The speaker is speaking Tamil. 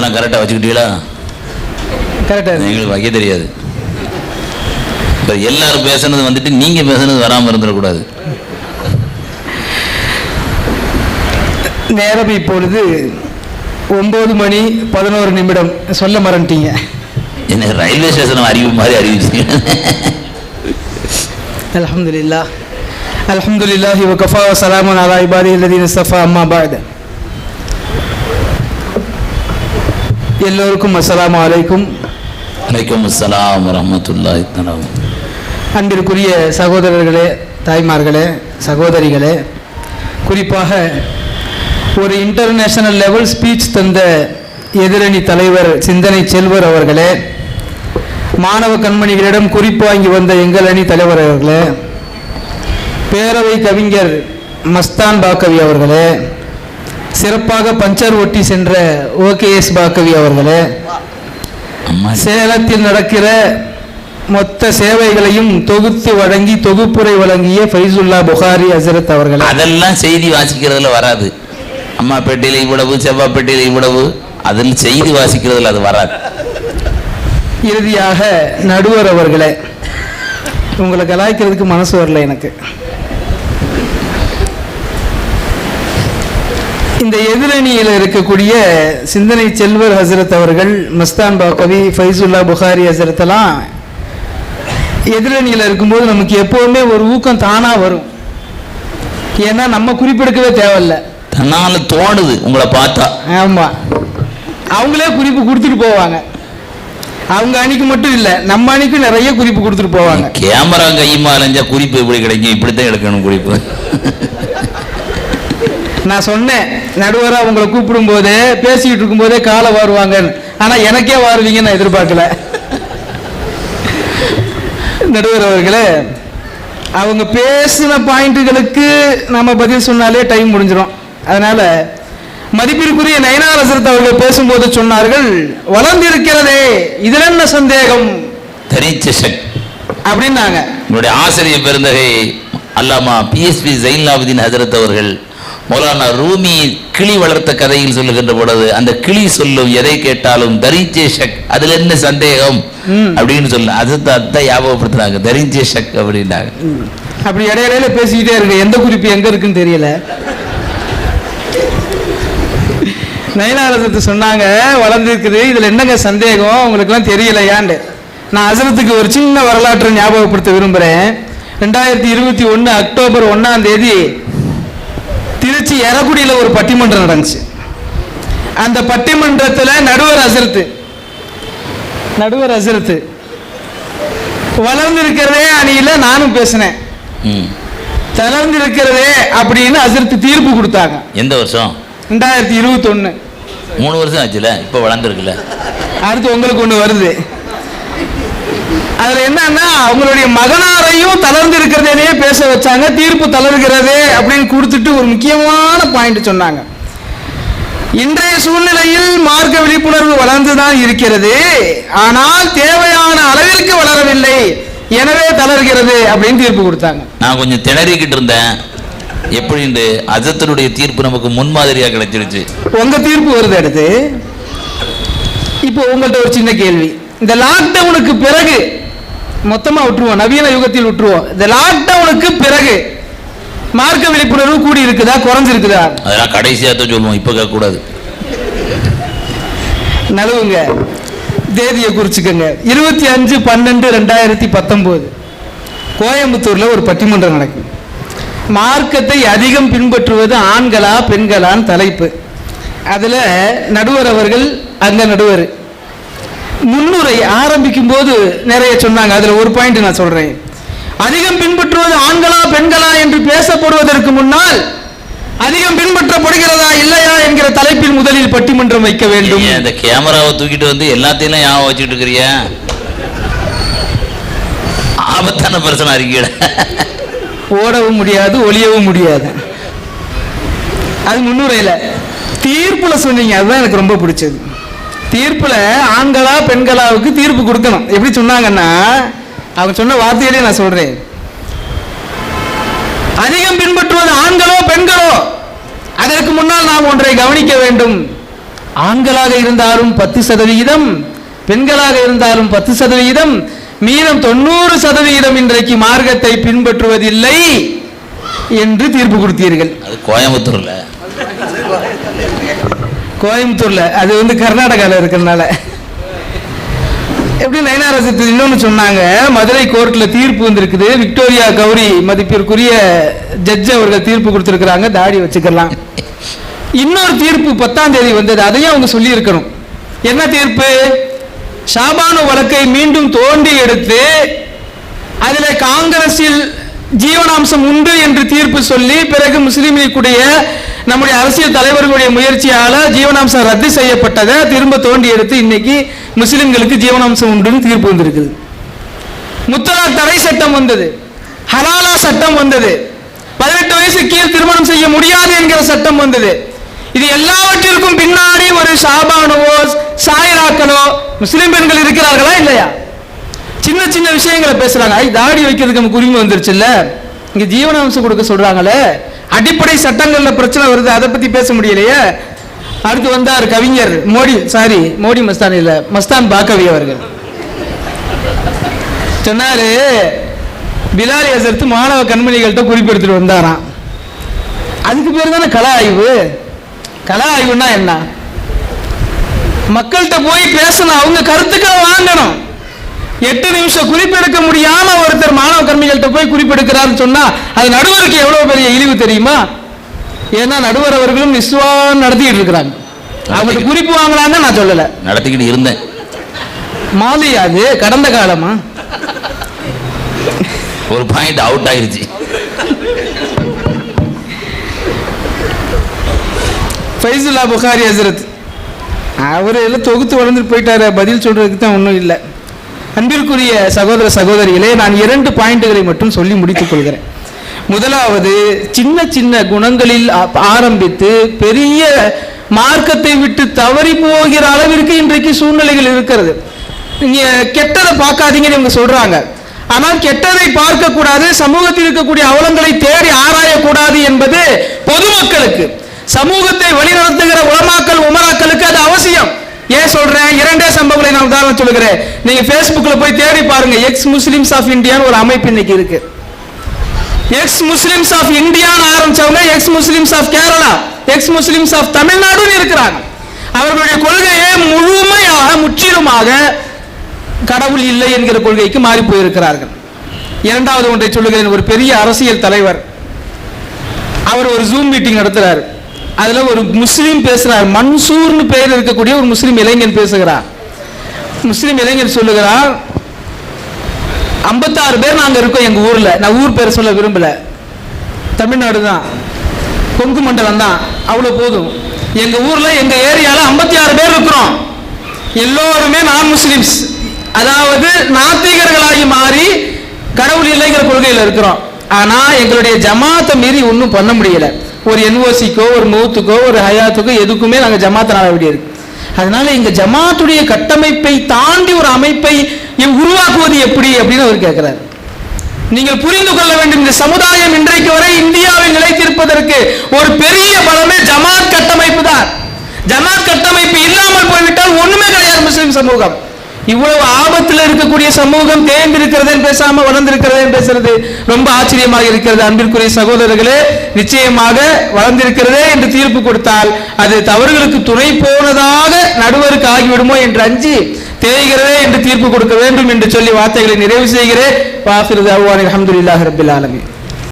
அதெல்லாம் கரெக்டாக வச்சுக்கிட்டீங்களா? கரெக்டாக எங்களுக்கு வைக்க தெரியாது. இப்போ எல்லாரும் பேசுனது வந்துட்டு நீங்கள் பேசுனது வராமல் இருந்துடக்கூடாது. நேரம் இப்பொழுது ஒம்பது மணி பதினோரு நிமிடம். சொல்ல மறந்துட்டீங்க. என்ன ரயில்வே ஸ்டேஷன் அறிவு மாதிரி அறிவிச்சு அல்ஹம்துலில்லாஹ். அல்ஹம்துலில்லாஹி வகஃபா வஸலாமுன் அலா இபாதி அல்லதீன இஸ்தஃபா அம்மா பஅத் எல்லோருக்கும் அஸ்ஸலாமு அலைக்கும். வலைக்கம் அஸ்ஸலாம் வரமத்துல்லாஹி தஆலா. அன்பிற்குரிய சகோதரர்களே தாய்மார்களே சகோதரிகளே குறிப்பாக ஒரு இன்டர்நேஷனல் லெவல் ஸ்பீச் தந்த எதிரணி தலைவர் சிந்தனை செல்வர் அவர்களே மாணவ கண்மணிகளிடம் குறிப்பு வாங்கி வந்த எங்கள் அணி தலைவர் அவர்களே பேரவை கவிஞர் மஸ்தான் பாக்கவி அவர்களே சிறப்பாக பஞ்சர் ஒட்டி சென்ற ஓகேஎஸ் பாக்கவி அவர்களே சேலத்தில் நடக்கிற மொத்த சேவைகளையும் தொகுத்து வழங்கி தொகுப்புரை வழங்கிய ஃபைசுல்லா புகாரி ஹசரத் அவர்களே. அதெல்லாம் செய்தி வாசிக்கிறதுல வராது. அம்மா பெட்டியில் இவ்வளவு செவ்வாய் பெட்டியில் இவ்வளவு அதில் செய்தி வாசிக்கிறதுல அது வராது. இறுதியாக நடுவர் அவர்களே உங்களை கலாய்க்கிறதுக்கு மனசு வரல எனக்கு. இந்த எதிரணியில் இருக்கக்கூடிய சிந்தனை செல்வர் ஹசரத் அவர்கள் மஸ்தான் பாக்கவி ஃபைசுல்லா புகாரி ஹசரத் எல்லாம் எதிரணியில் இருக்கும்போது நமக்கு எப்போவுமே ஒரு ஊக்கம் தானா வரும். ஏன்னா நம்ம குறிப்பெடுக்கவே தேவையில்ல. தன்னால தோணுது உங்களை பார்த்தா. ஆமா. அவங்களே குறிப்பு கொடுத்துட்டு போவாங்க. அவங்க அணிக்கு மட்டும் இல்லை நம்ம அணிக்கு நிறைய குறிப்பு கொடுத்துட்டு போவாங்க. கேமரா கையுமா அலைஞ்சா குறிப்பு எப்படி கிடைக்கும்? இப்படித்தான் எடுக்கணும் குறிப்பு. நான் சொன்னேன் நடுவராக உங்களை கூப்பிடும் போதே பேசிக்கிட்டு இருக்கும்போதே காலை வாருவாங்கன்னு. ஆனா எனக்கே வாருவீங்கன்னு நான் எதிர்பார்க்கல. நடுவர் அவர்களே அவங்க பேசின பாயிண்ட்டுகளுக்கு நம்ம பதில் சொன்னாலே டைம் முடிஞ்சிடும் அதனால மதிப்பிற்குரிய நயனார் ஹசரத் அவர்கள் பேசும்போது சொன்னார்கள் வளர்ந்திருக்கிறதே இதுல என்ன சந்தேகம்? தெரிச்ச சக் அப்படின்னாங்க. உங்களுடைய ஆசிரியர் பெருந்தகை அல்லாமா பிஎஸ்பி ஜெயின்லாபுதீன் ஹஜரத் அவர்கள் மௌலானா ரூமி கிளி வளர்த்த கதையில் சொல்லுகின்ற பொழுது அந்த கிளி சொல்லும் எதை கேட்டாலும் தரிச்சே ஷக் அதுல என்ன சந்தேகம். அப்படின்னு சொல்ல அது அதான் ஞாபகப்படுத்துறாங்க தரிச்சே ஷக் அப்படின்னாங்க அப்படி இடையில பேசிக்கிட்டே இருக்கு எந்த குறிப்பு எங்க இருக்குன்னு தெரியல. நயனாரசத்து சொன்னாங்க வளர்ந்துருக்குது இதுல என்னங்க சந்தேகம்? உங்களுக்குலாம் தெரியலையாண்டு நான் அசரத்துக்கு ஒரு சின்ன வரலாற்றை ஞாபகப்படுத்த விரும்புறேன். ரெண்டாயிரத்தி இருபத்தி ஒன்று அக்டோபர் ஒன்னாம் தேதி திருச்சி எரக்குடியில் ஒரு பட்டிமன்றம் நடந்துச்சு. அந்த பட்டிமன்றத்தில் நடுவர் அசரத்து. நடுவர் அசரத்து. வளர்ந்திருக்கிறதே அணியில நானும் பேசினேன். ம். தளர்ந்து இருக்கிறதே அப்படின்னு அசர்த்து தீர்ப்பு கொடுத்தாங்க. எந்த வருஷம்? ரெண்டாயிரத்தி இருபத்தொன்னு. மூணு வருஷம் ஆச்சுல இப்போ வளர்ந்துருக்குல்ல அடுத்து உங்களுக்கு ஒண்ணு வருது. அதுல என்னன்னா அவங்களுடைய மகனாரையும் தளர்ந்து இருக்கிறதே பேச வச்சாங்க தீர்ப்பு தளர்கிறதே அப்படின்னு கொடுத்துட்டு ஒரு முக்கியமான பாயிண்ட் சொன்னாங்க. இன்றைய சூழ்நிலையில் மார்க்க விழிப்புணர்வு வளர்ந்துதான் இருக்கிறது. ஆனால் தேவையான அளவிற்கு வளரவில்லை. எனவே தளர்கிறது அப்படின்னு தீர்ப்பு கொடுத்தாங்க. நான் கொஞ்சம் திணறிக்கிட்டு இருந்தேன். எப்படின்னு அஜத்தனுடைய தீர்ப்பு நமக்கு முன்மாதிரியா கிடைச்சிருச்சு? உங்க தீர்ப்பு வருது அடுத்து. இப்போ உங்கள்ட்ட ஒரு சின்ன கேள்வி. இந்த லாக்டவுனுக்கு பிறகு மொத்தமா விட்டுருவோம் நவீன யுகத்தில் விட்டுருவோம். இந்த லாக்டவுனுக்கு பிறகு மார்க்க விழிப்புணர்வு கூடி இருக்குதா குறைஞ்சிருக்குதா? அதெல்லாம் கடைசியாக தான் சொல்லுவோம் இப்போ கேட்கக்கூடாது நழுவுங்க. தேதியை குறிச்சுக்கோங்க. இருபத்தி அஞ்சு பன்னெண்டு ரெண்டாயிரத்தி பத்தொம்போது. கோயம்புத்தூர்ல ஒரு பட்டிமன்றம் நடக்கும் மார்க்கத்தை அதிகம் பின்பற்றுவது ஆண்களா பெண்களான்னு தலைப்பு. அதுல நடுவர் அவர்கள் அங்க நடுவர். முன்னுரை ஆரம்பிக்கும் போது நிறைய சொன்னாங்க. அதுல ஒரு பாயிண்ட் நான் சொல்றேன். அதிகம் பின்பற்றுவது ஆண்களா பெண்களா என்று பேசப்படுவதற்கு முன்னால் அதிகம் பின்பற்றப்படுகிறதா இல்லையா என்கிற தலைப்பில் முதலில் பட்டிமன்றம் வைக்க வேண்டும். இந்த கேமராவை தூக்கிட்டு வந்து எல்லாத்தையும் ஞாபகம் வச்சுட்டு இருக்கிறியா ஆபத்தான பிரச்சனை இருக்கீட ஓடவும் முடியாது ஒளியவும் முடியாது. அது முன்னுரையில. தீர்ப்புல சொன்னீங்க. அதுதான் எனக்கு ரொம்ப பிடிச்சது. தீர்ப்புல ஆண்களா பெண்களாவுக்கு தீர்ப்பு கொடுக்கணும். எப்படி சொன்னாங்கன்னா அவங்க சொன்ன வார்த்தையிலே நான் சொல்றேன். அதிகம் பின்பற்றுவது ஆண்களோ பெண்களோ? அதற்கு முன்னால் நாம் ஒன்றை கவனிக்க வேண்டும். ஆண்களாக இருந்தாலும் பத்து சதவிகிதம் பெண்களாக இருந்தாலும் பத்து சதவிகிதம் மீதம் தொண்ணூறு சதவிகிதம் இன்றைக்கு மார்க்கத்தை பின்பற்றுவதில்லை என்று தீர்ப்பு கொடுத்தீர்கள். அது கோயம்புத்தூர்ல. கோயம்புத்தூரில். அது வந்து கர்நாடகாவில் இருக்கிறதுனால. எப்படி நயனாரசத்து இன்னொன்று சொன்னாங்க மதுரை கோர்ட்டில் தீர்ப்பு வந்திருக்குது. விக்டோரியா கௌரி மதிப்பிற்குரிய ஜட்ஜ் அவர்கள் தீர்ப்பு கொடுத்துருக்குறாங்க. தாடி வச்சுக்கலாம். இன்னொரு தீர்ப்பு பத்தாம் தேதி வந்தது. அதையும் அவங்க சொல்லியிருக்கணும். என்ன தீர்ப்பு? ஷாபானு வழக்கை மீண்டும் தோண்டி எடுத்து அதில் காங்கிரஸில் ஜீவனாம்சம் உண்டு என்று தீர்ப்பு சொல்லி பிறகு முஸ்லீமுக்குடைய நம்முடைய அரசியல் தலைவர்களுடைய முயற்சியால ஜீவனாம்சம் ரத்து செய்யப்பட்டதை திரும்ப தோண்டி எடுத்து இன்னைக்கு முஸ்லிம்களுக்கு ஜீவனாம்சம் உண்டுன்னு தீர்ப்பு வந்திருக்குது. முத்தலா தடை சட்டம் வந்தது. ஹலாலா சட்டம் வந்தது. பதினெட்டு வயசு கீழ் திருமணம் செய்ய முடியாது என்கிற சட்டம் வந்தது. இது எல்லாவற்றிற்கும் பின்னாடி ஒரு ஷாபானுவோ சாயிராக்களோ முஸ்லிம் பெண்கள் இருக்கிறார்களா இல்லையா? சின்ன சின்ன விஷயங்களை பேசுறாங்க. ஐ தாடி வைக்கிறதுக்கு நமக்கு உரிமை வந்துருச்சுல்ல? இங்க ஜீவனாம்சம் கொடுக்க சொல்றாங்களே. அடிப்படை சட்டங்கள்ல பிரச்சனை வருது அதை பத்தி பேச முடியலையே. அடுத்து வந்தார் கவிஞர் மோடி சாரி மோடி மஸ்தான் இல்ல மஸ்தான் பாக்கவி அவர்கள். சொன்னாரு பிலாலி அசர்த்து மாணவ கண்மணிகள்கிட்ட குறிப்பெடுத்துட்டு வந்தாராம். அதுக்கு பேர் தானே கலா ஆய்வு? கலா ஆய்வுன்னா என்ன? மக்கள்கிட்ட போய் பேசணும் அவங்க கருத்துக்களை வாங்கணும். எட்டு நிமிஷம் குறிப்பெடுக்க முடியாம ஒருத்தர் மாணவ கர்மிகள்கிட்ட போய் குறிப்பெடுக்கிறாருன்னு சொன்னா அது நடுவருக்கு எவ்வளவு பெரிய இழிவு தெரியுமா? ஏன்னா நடுவர் அவர்களும் நிஸ்வான் நடத்திட்டு இருக்கிறாங்க. அவங்கள்ட்ட குறிப்பு வாங்கலான்னு நான் சொல்லல. நடத்திக்கிட்டு இருந்தேன். மாலி அது கடந்த காலமா? ஒரு பாயிண்ட் அவுட் ஆயிருச்சு. ஃபைசுல்லா புகாரி ஹசரத். அவர் எல்லாம் தொகுத்து வளர்ந்துட்டு போயிட்டாரு. பதில் சொல்றதுக்கு தான் ஒன்றும் இல்லை. அன்பிற்குரிய சகோதர சகோதரிகளே நான் இரண்டு பாயிண்ட்டுகளை மட்டும் சொல்லி முடித்துக் கொள்கிறேன். முதலாவது சின்ன சின்ன குணங்களில் ஆரம்பித்து பெரிய மார்க்கத்தை விட்டு தவறி போகிற அளவிற்கு இன்றைக்கு சூழ்நிலைகள் இருக்கிறது. நீங்கள் கெட்டதை பார்க்காதீங்கன்னு இவங்க சொல்றாங்க. ஆனால் கெட்டதை பார்க்க கூடாது சமூகத்தில் இருக்கக்கூடிய அவலங்களை தேடி ஆராயக்கூடாது என்பது பொதுமக்களுக்கு சமூகத்தை வழிநடத்துகிற உலமாக்கல் உமராக்களுக்கு அது அவசியம். ஏன் சொல்றேன்? இரண்டே சம்பவங்களை நான் உதாரணம் சொல்லுகிறேன். நீங்க பேஸ்புக்ல போய் தேடி பாருங்க. எக்ஸ் முஸ்லிம்ஸ் ஆஃப் இந்தியான்னு ஒரு அமைப்பு இன்னைக்கு இருக்கு. எக்ஸ் முஸ்லிம்ஸ் ஆஃப் இந்தியான்னு ஆரம்பிச்சவங்க ex Muslims of Kerala ex Muslims of தமிழ்நாடுன்னு இருக்கிறாங்க. அவர்களுடைய கொள்கையே முழுமையாக முற்றிலுமாக கடவுள் இல்லை என்கிற கொள்கைக்கு மாறி போயிருக்கிறார்கள். இரண்டாவது ஒன்றை சொல்லுகிறேன். ஒரு பெரிய அரசியல் தலைவர் அவர் ஒரு ஜூம் மீட்டிங் நடத்துறாரு. அதுல ஒரு முஸ்லீம் பேசுறார். மன்சூர்னு பெயர் இருக்கக்கூடிய ஒரு முஸ்லீம் இளைஞன் பேசுகிறார். முஸ்லீம் இளைஞர் சொல்லுகிறார் ஐம்பத்தாறு பேர் நாங்க இருக்கோம் எங்க ஊர்ல. நான் ஊர் பேர் சொல்ல விரும்பல. தமிழ்நாடு தான். கொங்கு மண்டலம் தான். அவ்வளவு போதும். எங்க ஊர்ல எங்க ஏரியால ஐம்பத்தி ஆறு பேர் இருக்கிறோம். எல்லோருமே நான் முஸ்லிம்ஸ். அதாவது நாத்திகர்களாகி மாறி கடவுள் இல்லைங்கிற கொள்கையில் இருக்கிறோம். ஆனா எங்களுடைய ஜமாத்தை மீறி ஒன்றும் பண்ண முடியலை. ஒரு என்ஓசிக்கோ ஒரு நூத்துக்கோ ஒரு ஹயாத்துக்கோ எதுக்குமே நாங்கள் ஜமாத்தை நாட வேண்டியது அதனால எங்க ஜமாத்துடைய கட்டமைப்பை தாண்டி ஒரு அமைப்பை உருவாக்குவது எப்படி அப்படின்னு அவர் கேட்கிறார் நீங்கள் புரிந்து கொள்ள வேண்டும் இந்த சமுதாயம் இன்றைக்கு வரை இந்தியாவை நிலைத்திருப்பதற்கு ஒரு பெரிய பலமே ஜமாத் கட்டமைப்பு தான். ஜமாத் கட்டமைப்பு இல்லாமல் போய்விட்டால் ஒண்ணுமே கிடையாது முஸ்லிம் சமூகம். இவ்வளவு ஆபத்தில் இருக்கக்கூடிய சமூகம் தேர்ந்திருக்கிறதேன்னு பேசாம வளர்ந்திருக்கிறது பேசுறது ரொம்ப ஆச்சரியமாக இருக்கிறது. அன்பிற்குரிய சகோதரர்களே நிச்சயமாக வளர்ந்திருக்கிறதே என்று தீர்ப்பு கொடுத்தால் அது தவறுகளுக்கு துணை போனதாக நடுவருக்கு ஆகிவிடுமோ என்று அஞ்சி தேய்கிறதே என்று தீர்ப்பு கொடுக்க வேண்டும் என்று சொல்லி வார்த்தைகளை நிறைவு செய்கிறேன். அஹமதுல்லாஹ் ரபில் ஆலமி